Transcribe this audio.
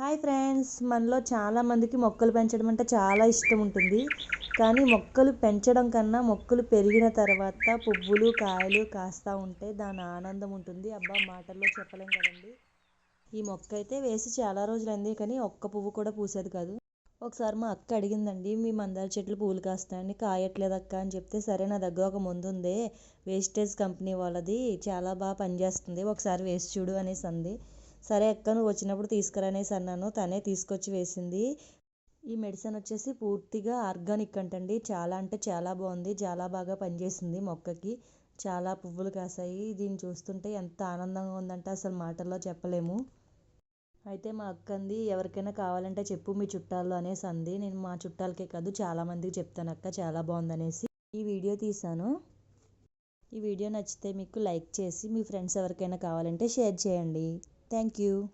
Hi friends మనలో చాలామందికి మొక్కలు పెంచడం అంటే చాలా ఇష్టం ఉంటుంది. కానీ మొక్కలు పెంచడం కన్నా మొక్కలు పెరిగిన తర్వాత పువ్వులు కాయలు కాస్తూ ఉంటే దాని ఆనందం ఉంటుంది. అబ్బా మాటల్లో చెప్పలేం కదండి. ఈ మొక్క అయితే వేసి చాలా రోజులైంది కానీ ఒక్క పువ్వు కూడా పూసేది కాదు. ఒకసారి మా అక్క అడిగిందండి మీ మందార చెట్లు పూలు కాస్తాయండి కాయట్లేదు అక్క అని చెప్తే సరే నా దగ్గర ఒక ముందు ఉందే వేస్టేజ్ కంపెనీ వాళ్ళది చాలా బాగా పనిచేస్తుంది ఒకసారి వేసి చూడు అనేసి అంది. సరే అక్క నువ్వు వచ్చినప్పుడు తీసుకురనేసి అన్నాను. తనే తీసుకొచ్చి వేసింది. ఈ మెడిసిన్ వచ్చేసి పూర్తిగా ఆర్గానిక్ అంటండి. చాలా అంటే చాలా బాగుంది. చాలా బాగా పనిచేసింది మొక్కకి. చాలా పువ్వులు కాసాయి. దీన్ని చూస్తుంటే ఎంత ఆనందంగా ఉందంటే అసలు మాటల్లో చెప్పలేము. అయితే మా అక్క అంది ఎవరికైనా కావాలంటే చెప్పు మీ చుట్టాలు అనేసి అంది. నేను మా చుట్టాలకే కాదు చాలామందికి చెప్తాను అక్క చాలా బాగుందనేసి. ఈ వీడియో తీసాను ఈ వీడియో నచ్చితే మీకు లైక్ చేసి మీ ఫ్రెండ్స్ ఎవరికైనా కావాలంటే షేర్ చేయండి. Thank you.